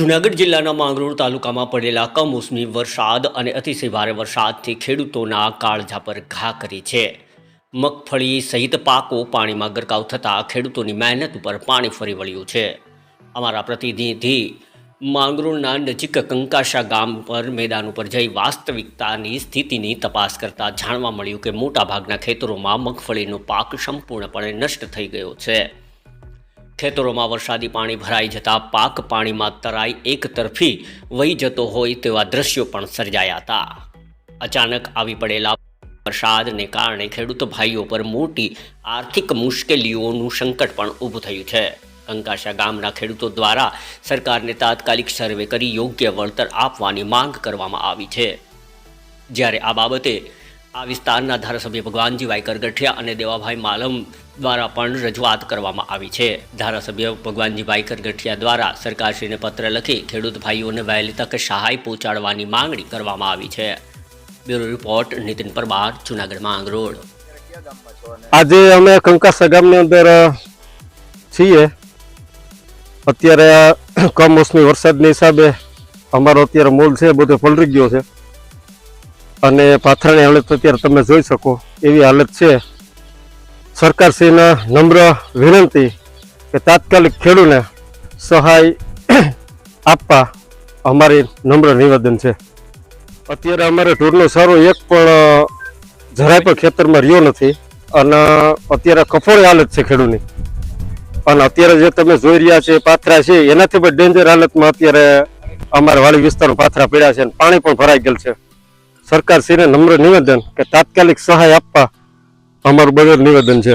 જૂનાગઢ જિલ્લાના માંગરોળ તાલુકામાં પડેલા કમોસમી વરસાદ અને અતિશય ભારે વરસાદથી ખેડૂતોના કાળજા પર ઘા કરી છે. મગફળી સહિત પાકો પાણીમાં ગરકાવ થતાં ખેડૂતોની મહેનત ઉપર પાણી ફરી વળ્યું છે. અમારા પ્રતિનિધિ માંગરોળના નજીક કંકાશા ગામ પર મેદાન ઉપર જઈ વાસ્તવિકતાની સ્થિતિની તપાસ કરતા જાણવા મળ્યું કે મોટાભાગના ખેતરોમાં મગફળીનો પાક સંપૂર્ણપણે નષ્ટ થઈ ગયો છે. ખેતરોમાં વરસાદી પાણી ભરાઈ જતાં પાક પાણીમાં તરાઈ એક તરફી વહી જતો હોય તેવા દ્રશ્યો પણ સર્જાયા હતા. અચાનક આવી પડેલા વરસાદને કારણે ખેડૂત ભાઈઓ પર મોટી આર્થિક મુશ્કેલીઓનું સંકટ પણ ઊભું થયું છે. કંકાશા ગામના ખેડૂતો દ્વારા સરકારને તાત્કાલિક સર્વે કરી યોગ્ય વળતર આપવાની માંગ કરવામાં આવી છે. જ્યારે આ બાબતે આ વિસ્તારના ધારાસભ્ય ભગવાનજી વાયકર ગઠિયા અને દેવાભાઈ માલમ દ્વારા પણ રજૂઆત કરવામાં આવી છે. ધારાસભ્ય ભગવાનજી વાયકર ગઠિયા દ્વારા સરકારશ્રીને પત્ર લખી ખેડૂત ભાઈઓને વહેલી તક સહાય પહોંચાડવાની માંગણી કરવામાં આવી છે. બ્યુરો રિપોર્ટ નીતિન પરમાર, જુનાગઢ માંગરોળ આજે અમે કંકા સગામની અંદર છીએ. અત્યારે કમોસમી વરસાદની હિસાબે અમારો અત્યારે મૂળ છે, બધો પલરી ગયો છે. અને પાથરાની હાલત અત્યારે તમે જોઈ શકો, એવી હાલત છે. સરકારશ્રીના નમ્ર વિનંતી કે તાત્કાલિક ખેડૂને સહાય આપવા અમારી નમ્ર નિવેદન છે. અત્યારે અમારે ઢોરનો સારો એક પણ જરાય પણ ખેતરમાં રહ્યો નથી અને અત્યારે કફોળી હાલત છે ખેડૂતની અને અત્યારે જે તમે જોઈ રહ્યા છે પાથરા છે, એનાથી પણ ડેન્જર હાલતમાં અત્યારે અમારા વાડી વિસ્તારમાં પાથરા પડ્યા છે અને પાણી પણ ભરાઈ ગયેલ છે. સરકારશ્રીને નમ્ર નિવેદન કે તાત્કાલિક સહાય આપવા અમારું બધું નિવેદન છે.